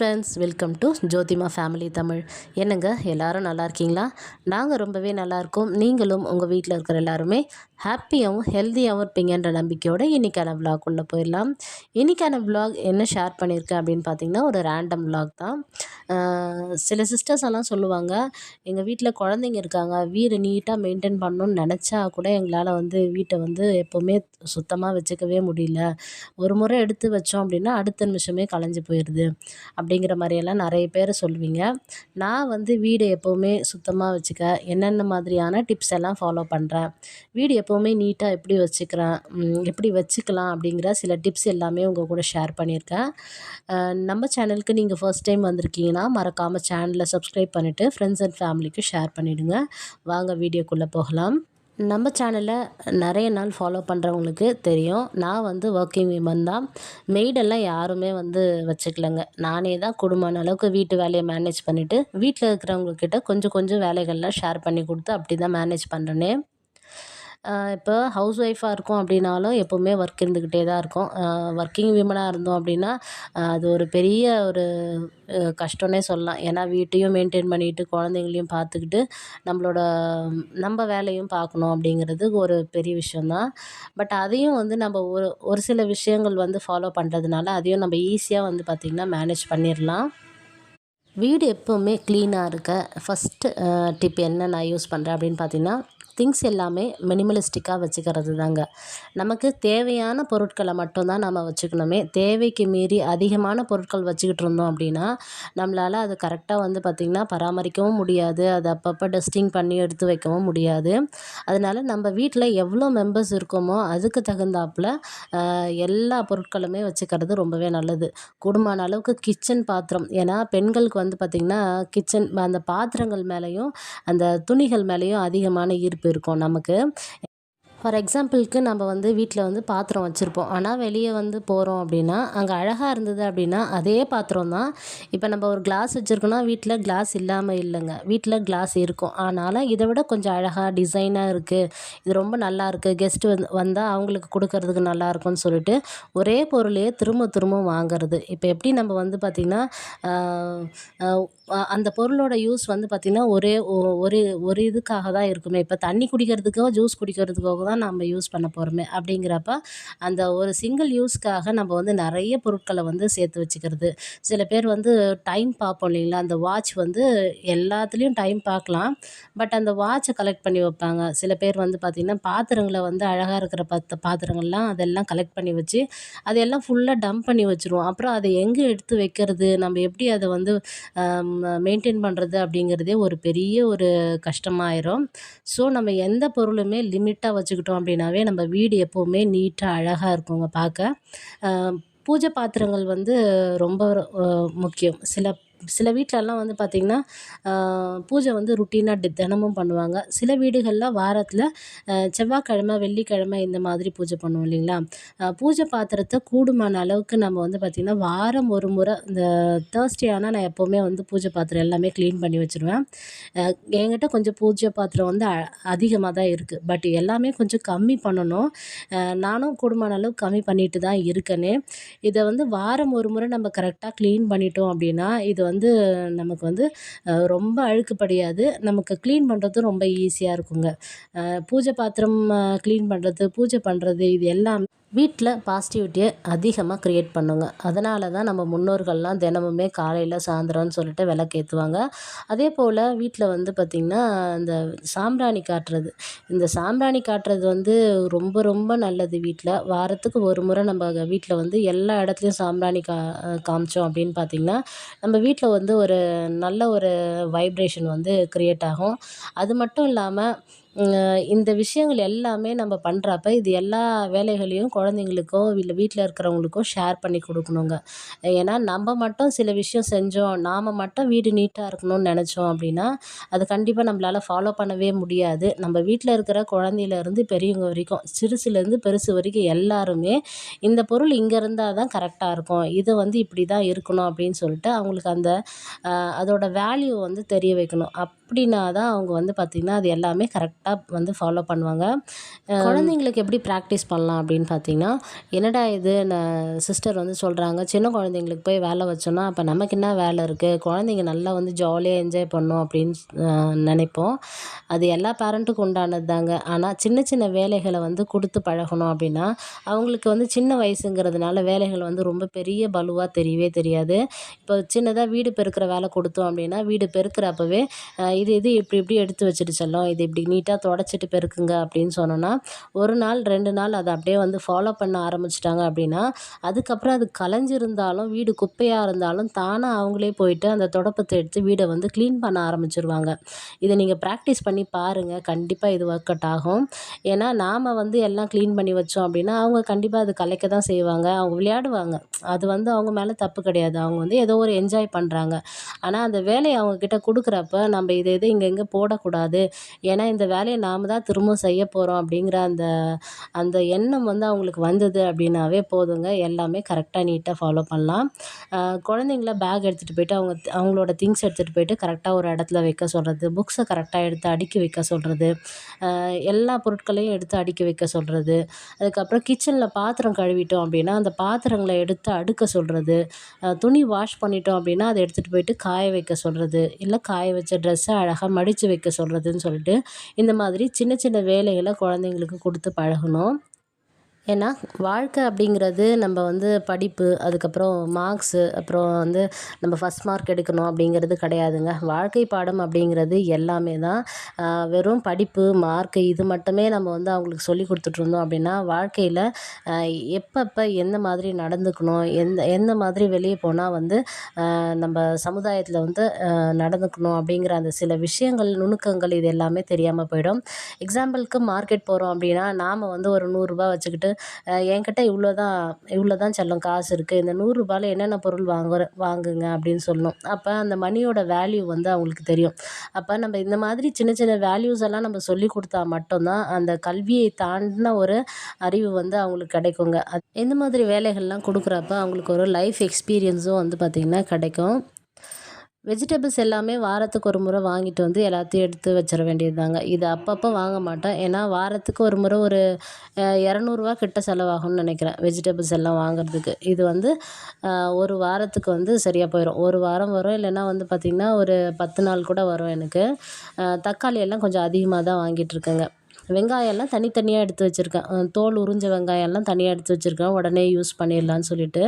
Friends welcome to Jothima family Tamil என்னங்க எல்லாரும் நல்லா இருக்கீங்களா? நாங்கள் ரொம்பவே நல்லாயிருக்கோம் நீங்களும் உங்கள் வீட்டில் இருக்கிற எல்லாருமே ஹாப்பியாகவும் ஹெல்த்தியாகவும் இருப்பீங்கன்ற நம்பிக்கையோடு இன்றைக்கான விலாக் உள்ளே போயிடலாம். இன்றைக்கான விலாக் என்ன ஷேர் பண்ணியிருக்கேன் அப்படின்னு பார்த்தீங்கன்னா ஒரு ரேண்டம் விலாக் தான். சில சிஸ்டர்ஸ் எல்லாம் சொல்லுவாங்க எங்கள் வீட்டில் குழந்தைங்க இருக்காங்க வீடு நீட்டாக மெயின்டைன் பண்ணணும்னு நினச்சா கூட எங்களால் வந்து வீட்டை வந்து எப்போவுமே சுத்தமாக வச்சுக்கவே முடியல. ஒரு முறை எடுத்து வச்சோம் அப்படின்னா அடுத்த நிமிஷமே கலைஞ்சு போயிடுது அப்படிங்கிற மாதிரியெல்லாம் நிறைய பேர் சொல்லுவீங்க. நான் வந்து வீடு எப்போவுமே சுத்தமாக வச்சுக்க என்னென்ன மாதிரியான டிப்ஸ் எல்லாம் ஃபாலோ பண்ணுறேன் வீடு எப்போவுமே நீட்டாக எப்படி வச்சுக்கிறேன் எப்படி வச்சுக்கலாம் அப்படிங்கிற சில டிப்ஸ் எல்லாமே உங்கள் கூட ஷேர் பண்ணியிருக்கேன். நம்ம சேனலுக்கு நீங்கள் ஃபர்ஸ்ட் டைம் வந்திருக்கீங்கன்னா மறக்காமல் சேனலை சப்ஸ்கிரைப் பண்ணிவிட்டு ஃப்ரெண்ட்ஸ் அண்ட் ஃபேமிலிக்கு ஷேர் பண்ணிவிடுங்க வாங்க வீடியோக்குள்ளே போகலாம். நம்ம சேனலை நிறைய நாள் ஃபாலோ பண்ணுறவங்களுக்கு தெரியும். நான் வந்து ஒர்க்கிங் விமன் தான். மெய்டெல்லாம் யாருமே வந்து வச்சுக்கலங்க. நானே தான் குடும்பமான அளவுக்கு வீட்டு வேலையை மேனேஜ் பண்ணிவிட்டு வீட்டில் இருக்கிறவங்கக்கிட்ட கொஞ்சம் கொஞ்சம் வேலைகள்லாம் ஷேர் பண்ணி கொடுத்து அப்படி தான் மேனேஜ் பண்ணுறேனே இப்போ ஹவுஸ் ஒய்ஃபாக இருக்கோம் அப்படின்னாலும் எப்போவுமே ஒர்க் இருந்துக்கிட்டே தான் இருக்கும். ஒர்க்கிங் விமனாக இருந்தோம் அப்படின்னா அது ஒரு பெரிய ஒரு கஷ்டம்னே சொல்லலாம். ஏன்னா வீட்டையும் மெயின்டைன் பண்ணிட்டு குழந்தைங்களையும் பார்த்துக்கிட்டு நம்மளோட நம்ம வேலையும் பார்க்கணும் அப்படிங்கிறது ஒரு பெரிய விஷயந்தான் பட் அதையும் வந்து நம்ம ஒரு ஒரு சில விஷயங்கள் வந்து ஃபாலோ பண்ணுறதுனால அதையும் நம்ம ஈஸியாக வந்து பார்த்திங்கன்னா மேனேஜ் பண்ணிடலாம் வீடு எப்போவுமே க்ளீனாக இருக்க. ஃபஸ்ட்டு டிப் என்ன நான் யூஸ் பண்ணுறேன் அப்படின்னு பார்த்தீங்கன்னா திங்ஸ் எல்லாமே மினிமலிஸ்டிக்காக வச்சுக்கிறது தாங்க நமக்கு தேவையான பொருட்களை மட்டும்தான் நம்ம வச்சுக்கணுமே. தேவைக்கு மீறி அதிகமான பொருட்கள் வச்சுக்கிட்டு இருந்தோம் அப்படின்னா நம்மளால் அது கரெக்டாக வந்து பார்த்திங்கன்னா பராமரிக்கவும் முடியாது. அதை அப்பப்போ டஸ்டிங் பண்ணி எடுத்து வைக்கவும் முடியாது. அதனால் நம்ம வீட்டில் எவ்வளோ மெம்பர்ஸ் இருக்கோமோ அதுக்கு தகுந்தாப்புல எல்லா பொருட்களுமே வச்சுக்கிறது ரொம்பவே நல்லது. கூடுமான அளவுக்கு கிச்சன் பாத்திரம். ஏன்னா பெண்களுக்கு வந்து பார்த்திங்கன்னா கிச்சன் அந்த பாத்திரங்கள் மேலேயும் அந்த துணிகள் மேலேயும் அதிகமான ஈர்ப்பு. இருக்கும் நமக்கு. ஃபார் எக்ஸாம்பிளுக்கு நம்ம வந்து வீட்டில் வந்து பாத்திரம் வச்சுருப்போம். ஆனால் வெளியே வந்து போகிறோம் அப்படின்னா அங்கே அழகாக இருந்தது அப்படின்னா அதே பாத்திரம் தான். இப்போ நம்ம ஒரு கிளாஸ் வச்சுருக்கோன்னா வீட்டில் கிளாஸ் இல்லாமல் இல்லைங்க. வீட்டில் கிளாஸ் இருக்கும். ஆனாலும் இதை விட கொஞ்சம் அழகாக டிசைனாக இருக்குது இது ரொம்ப நல்லா இருக்குது கெஸ்ட்டு வந்து வந்தால் அவங்களுக்கு கொடுக்கறதுக்கு நல்லா இருக்கும்னு சொல்லிட்டு ஒரே பொருளையே திரும்ப திரும்ப வாங்குறது. இப்போ எப்படி நம்ம வந்து பார்த்திங்கன்னா அந்த பொருளோட யூஸ் வந்து பார்த்திங்கன்னா ஒரே ஒ- ஒரு ஒரு இதுக்காக தான் இருக்குமே. இப்போ தண்ணி குடிக்கிறதுக்கோ ஜூஸ் குடிக்கிறதுக்கோ தான் நம்ம யூஸ் பண்ண போகிறோமே அப்படிங்கிறப்ப அந்த ஒரு சிங்கிள் யூஸ்க்காக நம்ம வந்து நிறைய பொருட்களை வந்து சேர்த்து வச்சுக்கிறது. சில பேர் வந்து டைம் பார்ப்போம் இல்லைங்களா? அந்த வாட்ச் வந்து எல்லாத்துலேயும் டைம் பார்க்கலாம். பட் அந்த வாட்சை கலெக்ட் பண்ணி வைப்பாங்க. சில பேர் வந்து பார்த்திங்கன்னா பாத்திரங்களை வந்து அழகாக இருக்கிற பத்து பாத்திரங்கள்லாம் அதெல்லாம் கலெக்ட் பண்ணி வச்சு அதையெல்லாம் ஃபுல்லாக டம்ப் பண்ணி வச்சுருவோம். அப்புறம் அதை எங்கே எடுத்து வைக்கிறது? நம்ம எப்படி அதை வந்து மெயின்டைன் பண்ணுறது அப்படிங்கிறதே ஒரு பெரிய ஒரு கஷ்டமாயிரும். ஸோ நம்ம எந்த பொருளுமே லிமிட்டாக வச்சுக்கணும் வச்சுக்கிட்டோம் அப்படின்னாவே நம்ம வீடு எப்போவுமே நீட்டாக அழகாக இருக்குங்க பார்க்க. பூஜை பாத்திரங்கள் வந்து ரொம்ப முக்கியம். சில சில வீட்டிலலாம் வந்து பார்த்திங்கன்னா பூஜை வந்து ருட்டீனாக தினமும் பண்ணுவாங்க. சில வீடுகளில் வாரத்தில் செவ்வாய்க்கிழம வெள்ளிக்கிழமை இந்த மாதிரி பூஜை பண்ணுவோம் இல்லைங்களா? பூஜை பாத்திரத்தை கூடுமான அளவுக்கு நம்ம வந்து பார்த்திங்கன்னா வாரம் ஒரு முறை இந்த தேர்ஸ்டே ஆனால் நான் எப்போவுமே வந்து பூஜை பாத்திரம் எல்லாமே க்ளீன் பண்ணி வச்சுருவேன். என்கிட்ட கொஞ்சம் பூஜை பாத்திரம் வந்து அதிகமாக தான் இருக்குது பட் எல்லாமே கொஞ்சம் கம்மி பண்ணணும். நானும் கூடுமான அளவு கம்மி பண்ணிட்டு தான் இருக்கேனே. இதை வந்து வாரம் ஒரு முறை நம்ம கரெக்டாக க்ளீன் பண்ணிட்டோம் அப்படின்னா இது வந்து நமக்கு வந்து ரொம்ப ரொம்ப அழுக்குப்படியாது. நமக்கு க்ளீன் பண்ணுறதும் ரொம்ப ஈஸியாக இருக்குங்க. பூஜை பாத்திரம் க்ளீன் பண்ணுறது பூஜை பண்ணுறது இது எல்லாம் வீட்டில் பாசிட்டிவிட்டியை அதிகமாக க்ரியேட் பண்ணுங்க. அதனால தான் நம்ம முன்னோர்கள்லாம் தினமுமே காலையில் சாயந்தரம்னு சொல்லிட்டு விளக்கேற்றுவாங்க அதே போல் வீட்டில் வந்து பார்த்திங்கன்னா இந்த சாம்பிராணி காட்டுறது. இந்த சாம்பிராணி காட்டுறது வந்து ரொம்ப ரொம்ப நல்லது வீட்டில் வாரத்துக்கு ஒரு முறை நம்ம வீட்டில் வந்து எல்லா இடத்துலையும் சாம்பிராணி கா காமிச்சோம் அப்படின்னு பார்த்திங்கன்னா நம்ம வீட்டில் வந்து ஒரு நல்ல ஒரு வைப்ரேஷன் வந்து க்ரியேட் ஆகும். அது மட்டும் இல்லாமல் இந்த விஷயங்கள் எல்லாமே நம்ம பண்ணுறப்ப இது எல்லா வேலைகளையும் குழந்தைங்களுக்கோ இல்லை வீட்டில் இருக்கிறவங்களுக்கோ ஷேர் பண்ணி கொடுக்கணுங்க. ஏன்னா நம்ம மட்டும் சில விஷயம் செஞ்சோம் நாம் மட்டும் வீடு நீட்டாக இருக்கணும்னு நினச்சோம் அப்படின்னா அது கண்டிப்பாக நம்மளால் ஃபாலோ பண்ணவே முடியாது. நம்ம வீட்டில் இருக்கிற குழந்தையிலேருந்து பெரியவங்க வரைக்கும் சிறுசுலேருந்து பெருசு வரைக்கும் எல்லாருமே இந்த பொருள் இங்கே இருந்தால் தான் கரெக்டாக இருக்கும். இது வந்து இப்படி தான் இருக்கணும் அப்படின்னு சொல்லிட்டு அவங்களுக்கு அந்த அதோட வேல்யூ வந்து தெரிய வைக்கணும். அப் அப்படின்னா தான் அவங்க வந்து பார்த்திங்கன்னா அது எல்லாமே கரெக்டாக வந்து ஃபாலோ பண்ணுவாங்க. குழந்தைங்களுக்கு எப்படி ப்ராக்டிஸ் பண்ணலாம் அப்படின்னு பார்த்தீங்கன்னா என்னடா இது நான் சிஸ்டர் வந்து சொல்கிறாங்க சின்ன குழந்தைங்களுக்கு போய் வேலை வச்சோன்னா அப்போ நமக்கு என்ன வேலை இருக்குது குழந்தைங்க நல்லா வந்து ஜாலியாக என்ஜாய் பண்ணும் அப்படின்னு நினைப்போம். அது எல்லா பேரண்ட்டுக்கும் உண்டானது தாங்க. ஆனால் சின்ன சின்ன வேலைகளை வந்து கொடுத்து பழகணும் அப்படின்னா அவங்களுக்கு வந்து சின்ன வயசுங்கிறதுனால வேலைகள் வந்து ரொம்ப பெரிய பலுவாக தெரியவே தெரியாது. இப்போ சின்னதாக வீடு பெருக்கிற வேலை கொடுத்தோம் அப்படின்னா வீடு பெருக்கிறப்பவே இது இது இப்படி இப்படி எடுத்து வச்சுட்டு செல்லும். இது இப்படி நீட்டாக தொடச்சிட்டு பெருக்குங்க அப்படின்னு சொன்னோன்னா ஒரு நாள் ரெண்டு நாள் அதை அப்படியே வந்து ஃபாலோ பண்ண ஆரம்பிச்சிட்டாங்க அப்படின்னா அதுக்கப்புறம் அது கலைஞ்சிருந்தாலும் வீடு குப்பையாக இருந்தாலும் தானாக அவங்களே போயிட்டு அந்த தொடப்பத்தை எடுத்து வீடை வந்து க்ளீன் பண்ண ஆரம்பிச்சிருவாங்க. இதை நீங்கள் ப்ராக்டிஸ் பண்ணி பாருங்கள் கண்டிப்பாக இது ஒர்க் அவுட் ஆகும். ஏன்னா நாம் வந்து எல்லாம் க்ளீன் பண்ணி வச்சோம் அப்படின்னா அவங்க கண்டிப்பாக அது கலைக்க தான் செய்வாங்க. அவங்க விளையாடுவாங்க. அது வந்து அவங்க மேலே தப்பு கிடையாது. அவங்க வந்து ஏதோ ஒரு என்ஜாய் பண்ணுறாங்க ஆனால் அந்த வேலையை அவங்கக்கிட்ட கொடுக்குறப்ப நம்ம இதை எது இங்கே இங்கே போடக்கூடாது. ஏன்னா இந்த வேலையை நாம் தான் திரும்பவும் செய்ய போகிறோம் அப்படிங்கிற அந்த அந்த எண்ணம் வந்து அவங்களுக்கு வந்தது அப்படின்னாவே போதுங்க. எல்லாமே கரெக்டாக நீட்டாக ஃபாலோ பண்ணலாம். குழந்தைங்கள பேக் எடுத்துகிட்டு போயிட்டு அவங்க அவங்களோட திங்ஸ் எடுத்துகிட்டு போயிட்டு கரெக்டாக ஒரு இடத்துல வைக்க சொல்கிறது புக்ஸை கரெக்டாக எடுத்து அடுக்கி வைக்க சொல்கிறது எல்லா பொருட்களையும் எடுத்து அடுக்கி வைக்க சொல்கிறது அதுக்கப்புறம் கிச்சனில் பாத்திரம் கழுவிட்டோம் அப்படின்னா அந்த பாத்திரங்களை எடுத்து அடுக்க சொல்கிறது துணி வாஷ் பண்ணிட்டோம் அப்படின்னா அதை எடுத்துகிட்டு போயிட்டு காய வைக்க சொல்கிறது இல்லை காய வச்ச ட்ரெஸ்ஸை அழகாக மடித்து வைக்க சொல்கிறதுன்னு சொல்லிட்டு இந்த மாதிரி சின்ன சின்ன வேலைகளை குழந்தைங்களுக்கு கொடுத்து பழகணும். ஏன்னா வாழ்க்கை அப்படிங்கிறது நம்ம வந்து படிப்பு அதுக்கப்புறம் மார்க்ஸு அப்புறம் வந்து நம்ம ஃபஸ்ட் மார்க் எடுக்கணும் அப்படிங்கிறது கிடையாதுங்க. வாழ்க்கை பாடம் அப்படிங்கிறது எல்லாமே தான். வெறும் படிப்பு மார்க்கு இது மட்டுமே நம்ம வந்து அவங்களுக்கு சொல்லி கொடுத்துட்ருந்தோம் அப்படின்னா வாழ்க்கையில் எப்பப்போ எந்த மாதிரி நடந்துக்கணும் எந்த எந்த மாதிரி வெளியே போனால் வந்து நம்ம சமுதாயத்தில் வந்து நடந்துக்கணும் அப்படிங்கிற அந்த சில விஷயங்கள் நுணுக்கங்கள் இது எல்லாமே தெரியாமல் போயிடும். எக்ஸாம்பிளுக்கு மார்க்கெட் போகிறோம் அப்படின்னா நாம் வந்து ஒரு நூறுரூபா வச்சுக்கிட்டு என்கிட்ட இவ்வளோ தான் இவ்வளோ தான் செல்லம் காசு இருக்குது இந்த நூறுரூபால என்னென்ன பொருள் வாங்குற வாங்குங்க அப்படின்னு சொல்லணும். அப்போ அந்த மணியோட வேல்யூ வந்து அவங்களுக்கு தெரியும். அப்போ நம்ம இந்த மாதிரி சின்ன சின்ன வேல்யூஸ் எல்லாம் நம்ம சொல்லி கொடுத்தா மட்டும்தான் அந்த கல்வியை தாண்டின ஒரு அறிவு வந்து அவங்களுக்கு கிடைக்குங்க. எந்த இந்த மாதிரி வேலைகள்லாம் கொடுக்குறப்ப அவங்களுக்கு ஒரு லைஃப் எக்ஸ்பீரியன்ஸும் வந்து பார்த்திங்கன்னா கிடைக்கும். வெஜிடபிள்ஸ் எல்லாமே வாரத்துக்கு ஒரு முறை வாங்கிட்டு வந்து எல்லாத்தையும் எடுத்து வச்சிட வேண்டியது தாங்க இது அப்பப்போ வாங்க மாட்டேன். ஏன்னா வாரத்துக்கு ஒரு முறை ஒரு இரநூறுவா கிட்ட செலவாகும்னு நினைக்கிறேன் வெஜிடபிள்ஸ் எல்லாம் வாங்குறதுக்கு. இது வந்து ஒரு வாரத்துக்கு வந்து சரியாக போயிடும் ஒரு வாரம் வரும் இல்லைன்னா வந்து பார்த்திங்கன்னா ஒரு பத்து நாள் கூட வரும் எனக்கு. தக்காளி எல்லாம் கொஞ்சம் அதிகமாக தான் வாங்கிட்டுருக்கேங்க வெங்காயம்லாம் தனித்தனியாக எடுத்து வச்சுருக்கேன். தோல் உறிஞ்ச வெங்காயம்லாம் தனியாக எடுத்து வச்சுருக்கேன். உடனே யூஸ் பண்ணிடலான்னு சொல்லிட்டு.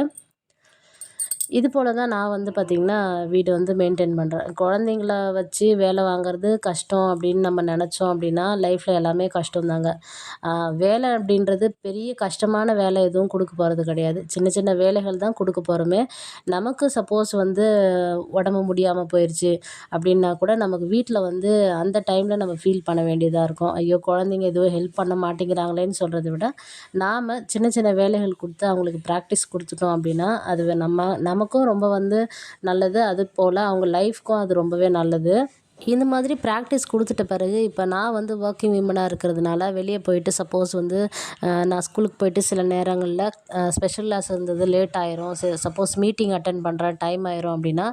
இது போல் தான் நான் வந்து பார்த்திங்கன்னா வீடு வந்து மெயின்டைன் பண்ணுறேன் குழந்தைங்கள வச்சு வேலை வாங்குறது கஷ்டம் அப்படின்னு நம்ம நினச்சோம் அப்படின்னா லைஃப்பில் எல்லாமே கஷ்டம் தாங்க வேலை அப்படின்றது பெரிய கஷ்டமான வேலை எதுவும் கொடுக்க போகிறது கிடையாது. சின்ன சின்ன வேலைகள் தான் கொடுக்க போகிறோமே நமக்கு சப்போஸ் வந்து உடம்பு முடியாமல் போயிடுச்சு அப்படின்னா கூட நமக்கு வீட்டில் வந்து அந்த டைமில் நம்ம ஃபீல் பண்ண வேண்டியதாக இருக்கும். ஐயோ குழந்தைங்க எதுவும் ஹெல்ப் பண்ண மாட்டேங்கிறாங்களேன்னு சொல்கிறத விட நாம் சின்ன சின்ன வேலைகள் கொடுத்து அவங்களுக்கு ப்ராக்டிஸ் கொடுத்துட்டோம் அப்படின்னா அது நம்ம நம்ம நமக்கும் ரொம்ப வந்து நல்லது. அது போல் அவங்க லைஃப்க்கும் அது ரொம்பவே நல்லது. இந்த மாதிரி ப்ராக்டிஸ் கொடுத்துட்ட பிறகு இப்போ நான் வந்து ஒர்க்கிங் விமனாக இருக்கிறதுனால வெளியே போயிட்டு சப்போஸ் வந்து நான் ஸ்கூலுக்கு போயிட்டு சில நேரங்களில் ஸ்பெஷல் கிளாஸ் இருந்தது லேட் ஆயிரும். சப்போஸ் மீட்டிங் அட்டன் பண்ணுற டைம் ஆயிரும் அப்படின்னா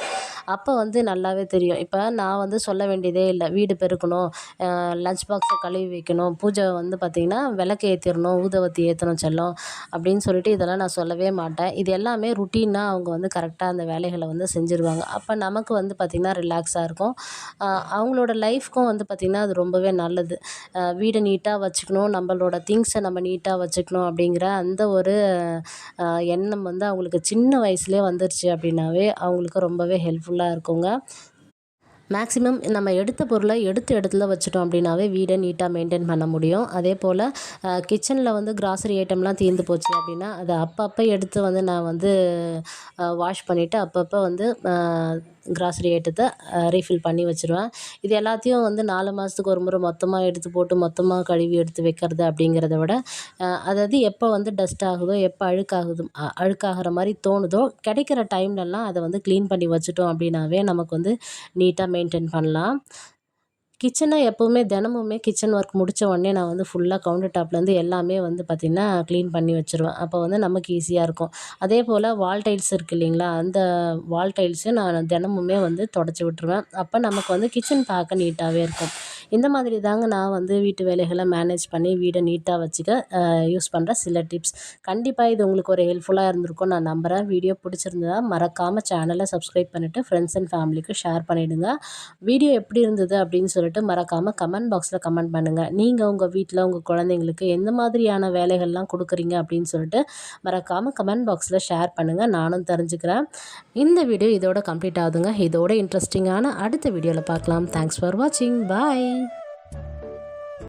அப்போ வந்து நல்லாவே தெரியும். இப்போ நான் வந்து சொல்ல வேண்டியதே இல்லை. வீடு பெருக்கணும் லஞ்ச் பாக்ஸை கழுவி வைக்கணும் பூஜை வந்து பார்த்திங்கன்னா விளக்கு ஏற்றிடணும் ஊதவத்தி ஏற்றணும் செல்லம் அப்படின்னு சொல்லிட்டு இதெல்லாம் நான் சொல்லவே மாட்டேன். இது எல்லாமே ருட்டீனாக அவங்க வந்து கரெக்டாக அந்த வேலைகளை வந்து செஞ்சுருவாங்க. அப்போ நமக்கு வந்து பார்த்திங்கன்னா ரிலாக்ஸாக இருக்கும். அவங்களோட லைஃப்க்கும் வந்து பார்த்திங்கன்னா அது ரொம்பவே நல்லது. வீடை நீட்டாக வச்சுக்கணும் நம்மளோட திங்ஸை நம்ம நீட்டாக வச்சுக்கணும் அப்படிங்கிற அந்த ஒரு எண்ணம் வந்து அவங்களுக்கு சின்ன வயசுலேயே வந்துருச்சு அப்படின்னாவே அவங்களுக்கு ரொம்பவே ஹெல்ப்ஃபுல்லாக இருக்குங்க. மேக்ஸிமம் நம்ம எடுத்த பொருளை எடுத்த இடத்துல வச்சுட்டோம் அப்படின்னாவே வீடை நீட்டாக மெயின்டைன் பண்ண முடியும். அதே போல் கிச்சனில் வந்து கிராசரி ஐட்டம்லாம் தீர்ந்து போச்சு அப்படின்னா அதை அப்பப்போ எடுத்து வந்து நான் வந்து வாஷ் பண்ணிவிட்டு அப்பப்போ வந்து கிராசரி ஐட்டத்தை ரீஃபில் பண்ணி வச்சுருவேன். இது எல்லாத்தையும் வந்து நாலு மாதத்துக்கு ஒரு முறை மொத்தமாக எடுத்து போட்டு மொத்தமாக கழுவி எடுத்து வைக்கிறது அப்படிங்கிறத விட அதாவது எப்போ வந்து டஸ்ட் ஆகுதோ எப்போ அழுக்காகுது அழுக்காகிற மாதிரி தோணுதோ கிடைக்கிற டைம்லலாம் அதை வந்து க்ளீன் பண்ணி வச்சுட்டோம் அப்படின்னாவே நமக்கு வந்து நீட்டாக மெயின்டைன் பண்ணலாம். கிச்சனை எப்போவுமே தினமுமே கிச்சன் ஒர்க் முடித்த உடனே நான் வந்து ஃபுல்லாக கவுண்டர் டாப்லேருந்து எல்லாமே வந்து பார்த்திங்கன்னா க்ளீன் பண்ணி வச்சுருவேன். அப்போ வந்து நமக்கு ஈஸியாக இருக்கும். அதே போல் வால் டைல்ஸ் இருக்குது இல்லைங்களா? அந்த வால் டைல்ஸையும் நான் தினமுமே வந்து தொடச்சி விட்டுருவேன். அப்போ நமக்கு வந்து கிச்சன் பார்க்க நீட்டாகவே இருக்கும். இந்த மாதிரி தாங்க நான் வந்து வீட்டு வேலைகளை மேனேஜ் பண்ணி வீடை நீட்டாக வச்சுக்க யூஸ் பண்ணுற சில டிப்ஸ் கண்டிப்பாக இது உங்களுக்கு ஒரு ஹெல்ப்ஃபுல்லாக இருந்திருக்கும் நான் நம்புகிறேன் வீடியோ பிடிச்சிருந்ததா மறக்காமல் சேனலை சப்ஸ்கிரைப் பண்ணிவிட்டு ஃப்ரெண்ட்ஸ் அண்ட் ஃபேமிலிக்கு ஷேர் பண்ணிவிடுங்க வீடியோ எப்படி இருந்தது அப்படின்னு சொல்லிட்டு மறக்காமல் கமெண்ட் பாக்ஸில் கமெண்ட் பண்ணுங்கள் நீங்கள் உங்கள் வீட்டில் உங்கள் குழந்தைங்களுக்கு எந்த மாதிரியான வேலைகள்லாம் கொடுக்குறீங்க அப்படின்னு சொல்லிட்டு மறக்காமல் கமெண்ட் பாக்ஸில் ஷேர் பண்ணுங்கள் நானும் தெரிஞ்சுக்கிறேன். இந்த வீடியோ இதோட கம்ப்ளீட் ஆகுதுங்க. இதோட இன்ட்ரெஸ்டிங்கான அடுத்த வீடியோவில் பார்க்கலாம். தேங்க்ஸ் ஃபார் வாட்சிங் பாய்